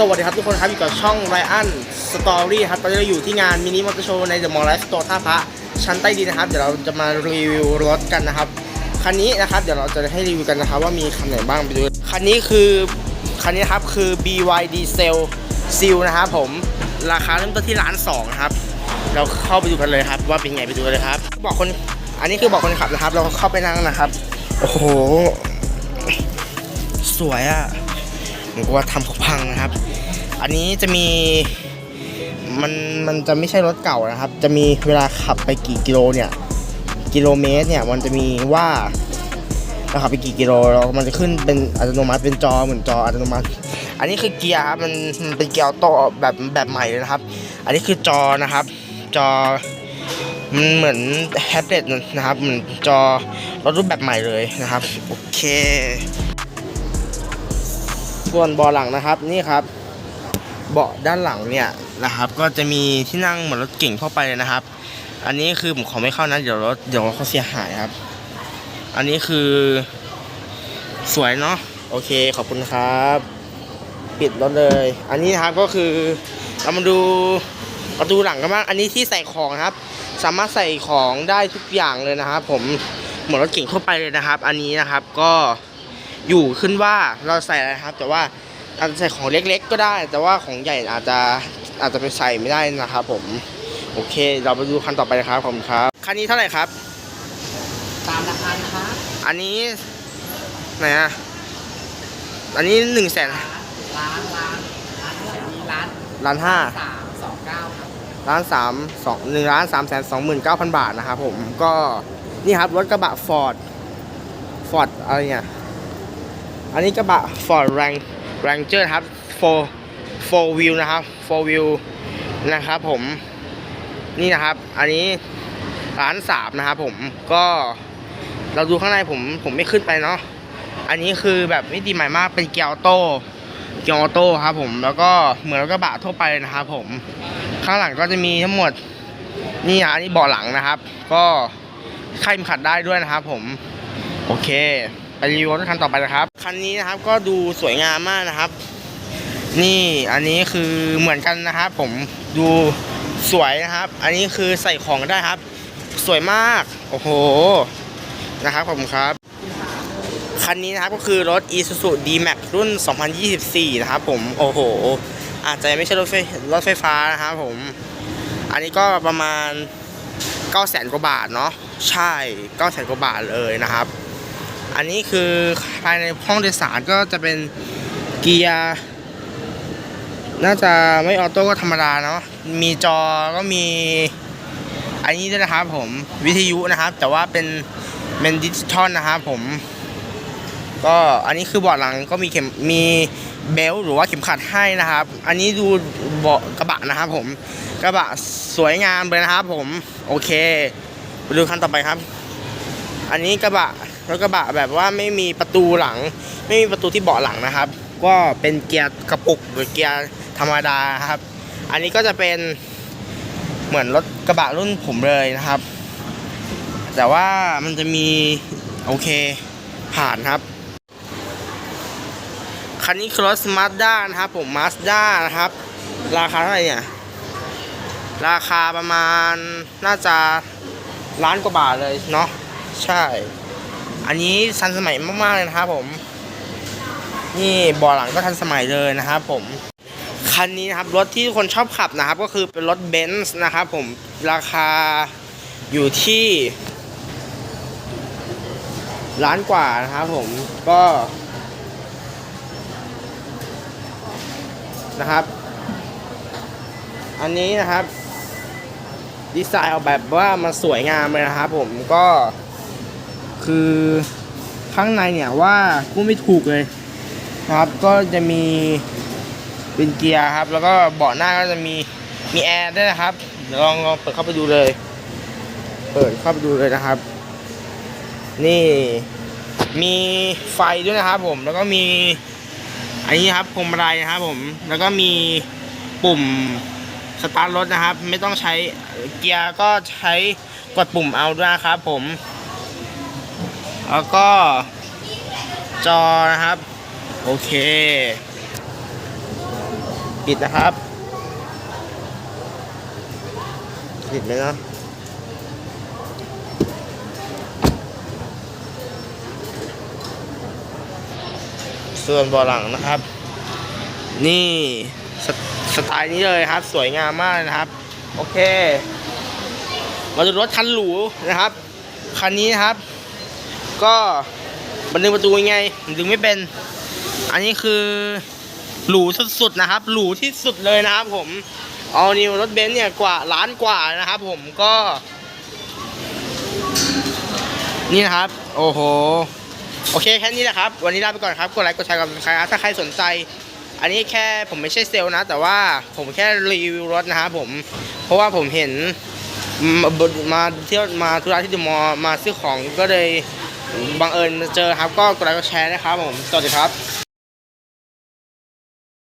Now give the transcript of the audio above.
สวัสดีครับทุกคนครับอยู่กับช่องไรอันสตอรี่ครับตอนนี้เราอยู่ที่งานมินิมอเตอร์โชว์ในเดอะมอลล์ไลฟ์สโตร์ท่าพระชั้นใต้ดินนะครับ เดี๋ยวเราจะมารีวิวรถกันนะครับคันนี้นะครับเดี๋ยวเราจะให้รีวิวกันนะครับว่ามีคันไหนบ้างไปดูคันนี้คือคันนี้ครับคือ BYD Cell Seal นะครับผมราคาเริ่มต้นที่ล้านสองนะครับ เราเข้าไปดูกันเลยครับ ว่าเป็นไงไปดูกันเลยครับ บอกคนอันนี้คือบอกคนขับนะครับ เราเข้าไปนั่งนะครับ โอ้โห สวยอะ ผมก็ว่าทำพังนะครับ อันนี้จะมีมันมันจะไม่ใช่รถเก่านะครับ จะมีเวลาขับไปกี่กิโลเนี่ยกิโลเมตรเนี่ยมันจะมีว่าเราขับไปกี่กิโลแล้วมันจะขึ้นเป็นอัตโนมัติเป็นจอเหมือนจออัตโนมัติ อันนี้คือเกียร์ครับมันมันเป็นเกียร์ออโต้แบบแบบใหม่เลยนะครับ อันนี้คือจอนะครับ จอมันเหมือนแท็บเล็ตนะครับเหมือนจอรถรูปแบบใหม่เลยนะครับโอเค ส่วนเบาะหลังนะครับนี่ครับ เบาะด้านหลังเนี่ยนะครับ ก็จะมีที่นั่งเหมือนรถเก่งทั่วไปเลยนะครับ อันนี้คือผมขอไม่เข้านะเดี๋ยวรถเดี๋ยวเขาเสียหายครับ อันนี้คือสวยเนาะโอเคขอบคุณครับ ปิดรถเลย อันนี้นะครับก็คือเรามาดูประตูหลังกันบ้างอันนี้ที่ใส่ของนะครับ สามารถใส่ของได้ทุกอย่างเลยนะครับ ผมเหมือนรถเก่งทั่วไปเลยนะครับ อันนี้นะครับก็ อยู่ขึ้นว่าเราใส่อะไรครับ แต่ว่าอาจจะใส่ของเล็กๆ ก็ได้ แต่ว่าของใหญ่อาจจะอาจจะไปใส่ไม่ได้นะครับผม โอเค เราไปดูคันต่อไปนะครับผมครับคันนี้เท่าไหร่ครับ ตามราคานะคะอันนี้ไหนอะอันนี้หนึ่งแสนร้านร้านร้านเท่าไหร่มีร้านล้านห้าสามสองเก้าครับล้านสามสองหนึ่งล้านสามแสนสองหมื่นเก้าพันบาทนะครับผมก็นี่ครับรถกระบะฟอร์ดฟอร์ดอะไรเนี่ย อันนี้กระบะ Ford Rang Ranger ครับ four four wheel นะครับ four wheel นะครับผม นี่นะครับ อันนี้ร้านสามนะครับผม ก็เราดูข้างในผม ผมไม่ขึ้นไปเนาะ อันนี้คือแบบไมิติใหม่มาก เป็นเกียร์ออโต้เกียร์ออโต้ครับผม แล้วก็เหมือนรถกระบะทั่วไปเลยนะครับผม ข้างหลังก็จะมีทั้งหมด นี่อะอันนี้เบาะหลังนะครับ ก็ค่ายมขัดได้ด้วยนะครับผม โอเค ไปรีวิวรถคันต่อไปนะครับ คันนี้นะครับก็ดูสวยงามมากนะครับ นี่อันนี้คือเหมือนกันนะครับ ผมดูสวยนะครับ อันนี้คือใส่ของได้ครับ สวยมาก โอ้โห นะครับขอบคุณครับ คันนี้นะครับก็คือรถ Isuzu D-Max รุ่น 2024 นะครับผม โอ้โห อาจจะไม่ใช่รถไฟรถไฟฟ้านะครับผม อันนี้ก็ประมาณ 9 0 0 0 0 0 กว่าบาทเนาะ ใช่ 9 0 0 0 0 กว่าบาทเลยนะครับ อันนี้คือภายในห้องโดยสารก็จะเป็นเกียร์น่าจะไม่ออโต้ก็ธรรมดาเนาะมีจอก็มี อันนี้ด้วยนะครับผมวิทยุนะครับ แต่ว่าเป็นเป็นดิจิตอลนะครับผม ก็อันนี้คือเบาะหลังก็มีเข็มมีเบลต์หรือว่าเข็มขัดให้นะครับ อันนี้ดูเบาะกระบะนะครับผมกระบะสวยงามเลยนะครับผม โอเคไปดูคันต่อไปครับ อันนี้กระบะ รถกระบะแบบว่าไม่มีประตูหลัง ไม่มีประตูที่เบาะหลังนะครับ ก็เป็นเกียร์กระปุกหรือเกียร์ธรรมดาครับ อันนี้ก็จะเป็นเหมือนรถกระบะรุ่นผมเลยนะครับ แต่ว่ามันจะมีโอเคผ่านครับ คันนี้คือรถมาสด้านะครับ ผมมาสด้านะครับ ราคาเท่าไหร่เนี่ย ราคาประมาณน่าจะล้านกว่าบาทเลยเนาะใช่ อันนี้ทันสมัยมากๆเลยนะครับผม นี่เบาะหลังก็ทันสมัยเลยนะครับผม คันนี้นะครับรถที่คนชอบขับนะครับ ก็คือเป็นรถเบนซ์นะครับผมราคาอยู่ที่ล้านกว่านะครับผมก็นะครับ อันนี้นะครับ ดีไซน์ออกแบบว่ามันสวยงามเลยนะครับผมก็ คือข้างในเนี่ยว่ากู้ไม่ถูกเลยนะครับ ก็จะมีเป็นเกียร์ครับ แล้วก็เบาะหน้าก็จะมีมีแอร์ด้วยนะครับเดี๋ยวลองลองเปิดเข้าไปดูเลย เปิดเข้าไปดูเลยนะครับ นี่มีไฟด้วยนะครับ ผม แล้วก็มีอันนี้ครับพวงมาลัยนะครับ ผม แล้วก็มีปุ่มสตาร์ทรถนะครับ ไม่ต้องใช้เกียร์ก็ใช้กดปุ่มเอาด้วยนะครับ ผม แล้วก็จอนะครับ โอเค ปิดนะครับ ปิดเลยนะส่วนเบาะหลังนะครับ นี่สสไตล์นี้เลยครับ สวยงามมากนะครับ โอเค มาดูรถคันหรูนะครับ คันนี้นะครับ ก็มันดึงประตูยังไงมันดึงไม่เป็น อันนี้คือหรูสุดๆนะครับ หรูที่สุดเลยนะครับผมเอานิวรถเบนซ์เนี่ยกว่าล้านกว่านะครับผมก็ นี่นะครับ โอ้โห โอเคแค่นี้แหละครับ วันนี้ลาไปก่อนครับ กดไลค์กดแชร์กดติดตามถ้าใครสนใจ อันนี้แค่ผมไม่ใช่เซลล์นะ แต่ว่าผมแค่รีวิวรถนะครับผม เพราะว่าผมเห็นมามาเที่ยวมาธุระที่ดมอมาซื้อของก็เลย บังเอิญเจอครับก็กดไลค์กดแชร์นะครับผม สวัสดีครับ